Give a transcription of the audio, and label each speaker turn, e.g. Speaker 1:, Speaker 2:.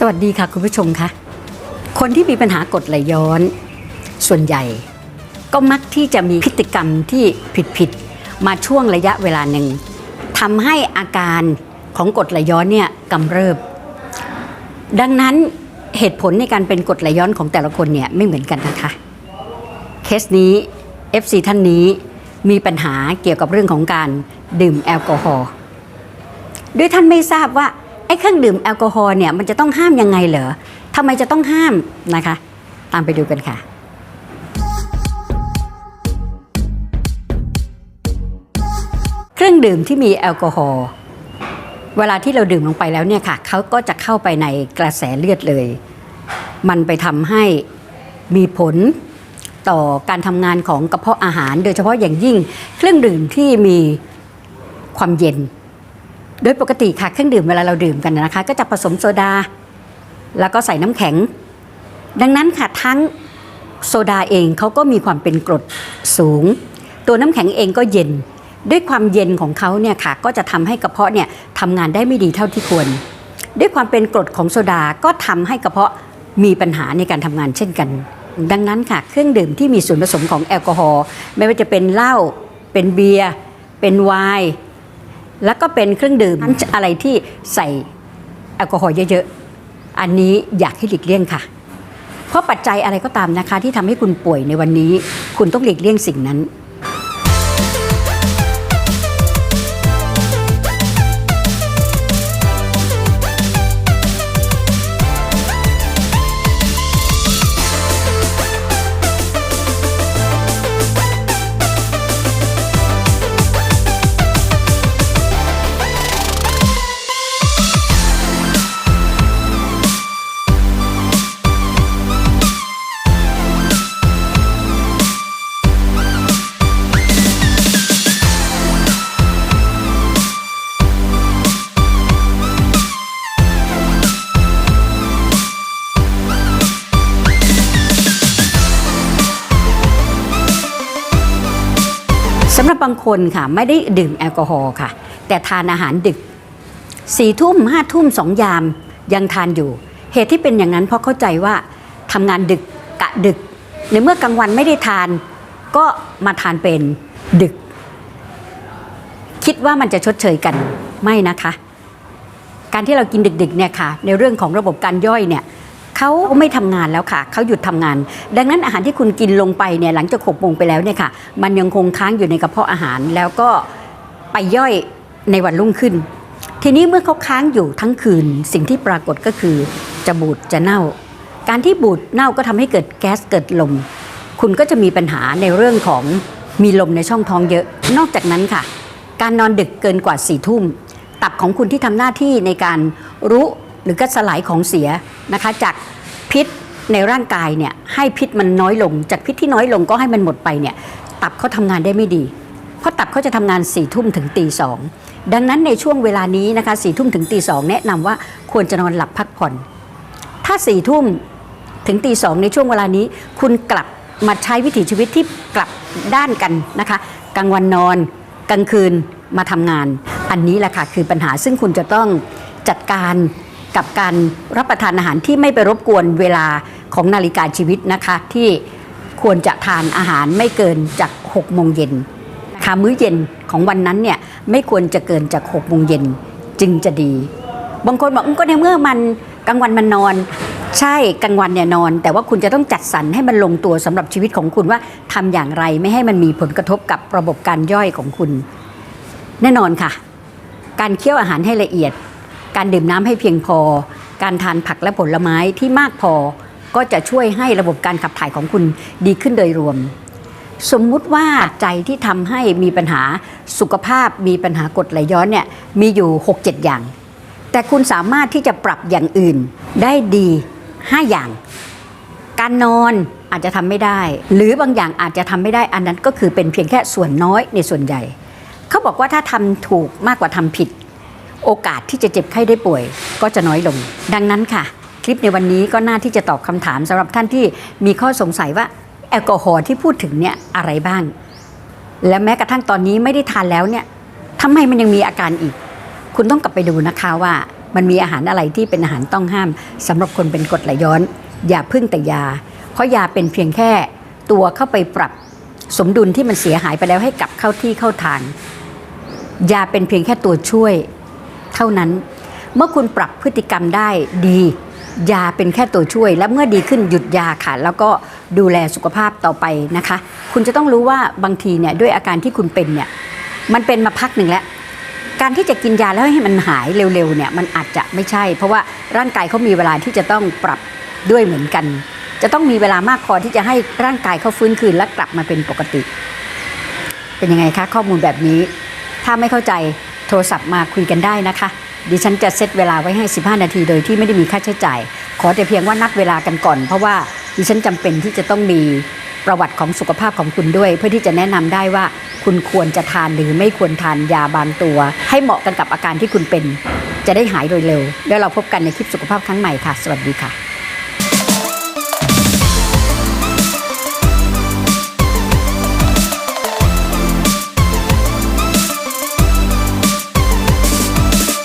Speaker 1: สวัสดีค่ะคุณผู้ชมคะคนที่มีปัญหากรดไหลย้อน ส่วนใหญ่ ก็มักที่จะมีพฤติกรรมที่ผิดๆมาช่วงระยะเวลาหนึ่งทำให้อาการของกรดไหลย้อนเนี่ยกำเริบ ดังนั้นเหตุผลในการเป็นกรดไหลย้อนของแต่ละคนเนี่ยไม่เหมือนกันนะคะ เคสนี้ FC ท่านนี้มีปัญหาเกี่ยวกับเรื่องของการดื่มแอลกอฮอล์ด้วยท่านไม่ทราบว่า ไอ้เครื่องดื่มแอลกอฮอล์เนี่ยมันจะต้องห้ามยังไงเหรอทำไมจะต้องห้ามนะคะ ตามไปดูกันค่ะเครื่องดื่มที่มีแอลกอฮอล์เวลาที่เราดื่มลงไปแล้วเนี่ยค่ะเขาก็จะเข้าไปในกระแสเลือดเลย มันไปทำให้มีผลต่อการทำงานของกระเพาะอาหาร โดยเฉพาะอย่างยิ่งเครื่องดื่มที่มีความเย็น โดยปกติค่ะเครื่องดื่มเวลาเราดื่มกันนะคะ ก็จะผสมโซดา แล้วก็ใส่น้ำแข็ง ดังนั้นค่ะทั้งโซดาเองเขาก็มีความเป็นกรดสูง ตัวน้ำแข็งเองก็เย็น ด้วยความเย็นของเขาเนี่ยค่ะก็จะทำให้กระเพาะเนี่ยทำงานได้ไม่ดีเท่าที่ควร ด้วยความเป็นกรดของโซดาก็ทำให้กระเพาะมีปัญหาในการทำงานเช่นกัน ดังนั้นค่ะเครื่องดื่มที่มีส่วนผสมของแอลกอฮอล์ไม่ว่าจะเป็นเหล้าเป็นเบียร์เป็นไวน์ แล้วก็เป็นเครื่องดื่มอะไรที่ใส่แอลกอฮอล์เยอะๆ อันนี้อยากให้หลีกเลี่ยงค่ะ เพราะปัจจัยอะไรก็ตามนะคะ ที่ทำให้คุณป่วยในวันนี้ คุณต้องหลีกเลี่ยงสิ่งนั้นำหรับบางคนค่ะไม่ได้ดื่มแอลกอฮอล์ค่ะ แต่ทานอาหารดึกสี่ทุ่มห้าทุ่มสองยามยังทานอยู่ เหตุที่เป็นอย่างนั้นเพราะเข้าใจว่าทำงานดึกกะดึก ในเมื่อกลางวันไม่ได้ทาน ก็มาทานเป็นดึก คิดว่ามันจะชดเชยกันไม่นะคะ การที่เรากินดึกๆเนี่ยค่ะ ในเรื่องของระบบการย่อยเนี่ย เขาไม่ทำงานแล้วค่ะ เขาหยุดทำงาน ดังนั้นอาหารที่คุณกินลงไปเนี่ยหลังจากหกโมงไปแล้วเนี่ยค่ะ มันยังคงค้างอยู่ในกระเพาะอาหารแล้วก็ไปย่อยในวันรุ่งขึ้น ทีนี้เมื่อเขาค้างอยู่ทั้งคืนสิ่งที่ปรากฏก็คือจะบูดจะเน่า การที่บูดเน่าก็ทำให้เกิดแก๊สเกิดลม คุณก็จะมีปัญหาในเรื่องของมีลมในช่องท้องเยอะ นอกจากนั้นค่ะ การนอนดึกเกินกว่าสี่ทุ่มตับของคุณที่ทำหน้าที่ในการรู้ รือก็สลายของเสียนะคะจากพิษในร่างกายเนี่ยให้พิษมันน้อยลง จากพิษที่น้อยลงก็ให้มันหมดไปเนี่ยตับเขาทำงานได้ไม่ดี เพราะตับเขาจะทำงาน4ี่ทุ่มถึงตีสองดังนั้นในช่วงเวลานี้นะคะสี่ทุ่มถึงตีสองแนะนำว่าควรจะนอนหลับพักผ่อน ถ้าสี่ทุ่มถึงตีสองในช่วงเวลานี้ คุณกลับมาใช้วิถีชีวิตที่กลับด้านกันนะคะกลางวันนอน กลางคืนมาทำงาน อันนี้แหละค่ะคือปัญหาซึ่งคุณจะต้องจัดการ กับการรับประทานอาหารที่ไม่ไปรบกวนเวลาของนาฬิกาชีวิตนะคะที่ควรจะทานอาหารไม่เกินจาก6โมงเย็นนะคะมื้อเย็นของวันนั้นเนี่ยไม่ควรจะเกินจาก6โมงเย็นจึงจะดี บางคนบอกอืมก็ในเมื่อมันกลางวันมันนอน ใช่กลางวันเนี่ยนอน แต่ว่าคุณจะต้องจัดสรรให้มันลงตัวสำหรับชีวิตของคุณว่าทำอย่างไรไม่ให้มันมีผลกระทบกับระบบการย่อยของคุณ แน่นอนค่ะ การเคี่ยวอาหารให้ละเอียด การดื่มน้ำให้เพียงพอ การทานผักและผลไม้ที่มากพอ ก็จะช่วยให้ระบบการขับถ่ายของคุณดีขึ้นโดยรวม สมมุติว่าใจที่ทำให้มีปัญหาสุขภาพมีปัญหากดไหลย้อนเนี่ยมีอยู่ 6-7 อย่าง แต่คุณสามารถที่จะปรับอย่างอื่นได้ดี 5 อย่าง การนอนอาจจะทำไม่ได้ หรือบางอย่างอาจจะทำไม่ได้อันนั้นก็คือเป็นเพียงแค่ส่วนน้อยในส่วนใหญ่ เขาบอกว่าถ้าทำถูกมากกว่าทำผิด โอกาสที่จะเจ็บไข้ได้ป่วยก็จะน้อยลง ดังนั้นค่ะ คลิปในวันนี้ก็น่าที่จะตอบคำถามสำหรับท่านที่มีข้อสงสัยว่าแอลกอฮอล์ที่พูดถึงเนี่ยอะไรบ้าง และแม้กระทั่งตอนนี้ไม่ได้ทานแล้วเนี่ยทำไมมันยังมีอาการอีก คุณต้องกลับไปดูนะคะว่ามันมีอาหารอะไรที่เป็นอาหารต้องห้ามสำหรับคนเป็นกรดไหลย้อน อย่าพึ่งแต่ยา เพราะยาเป็นเพียงแค่ตัวเข้าไปปรับสมดุลที่มันเสียหายไปแล้วให้กลับเข้าที่เข้าทาง ยาเป็นเพียงแค่ตัวช่วย เท่านั้น เมื่อคุณปรับพฤติกรรมได้ดี ยาเป็นแค่ตัวช่วย และเมื่อดีขึ้นหยุดยาค่ะ แล้วก็ดูแลสุขภาพต่อไปนะคะ คุณจะต้องรู้ว่าบางทีเนี่ยด้วยอาการที่คุณเป็นเนี่ยมันเป็นมาพักหนึ่งแล้วการที่จะกินยาแล้วให้มันหายเร็วๆเนี่ยมันอาจจะไม่ใช่ เพราะว่าร่างกายเขามีเวลาที่จะต้องปรับด้วยเหมือนกัน จะต้องมีเวลามากพอที่จะให้ร่างกายเขาฟื้นคืนและกลับมาเป็นปกติ เป็นยังไงคะข้อมูลแบบนี้ ถ้าไม่เข้าใจ โทรศัพท์มาคุยกันได้นะคะ ดิฉันจะเซตเวลาไว้ให้ 15 นาทีโดยที่ไม่ได้มีค่าใช้จ่าย ขอแต่เพียงว่านัดเวลากันก่อน เพราะว่าดิฉันจำเป็นที่จะต้องมีประวัติของสุขภาพของคุณด้วย เพื่อที่จะแนะนำได้ว่าคุณควรจะทานหรือไม่ควรทานยาบางตัว ให้เหมาะกันกับอาการที่คุณเป็น จะได้หายโดยเร็ว แล้วเราพบกันในคลิปสุขภาพครั้งใหม่ค่ะ สวัสดีค่ะ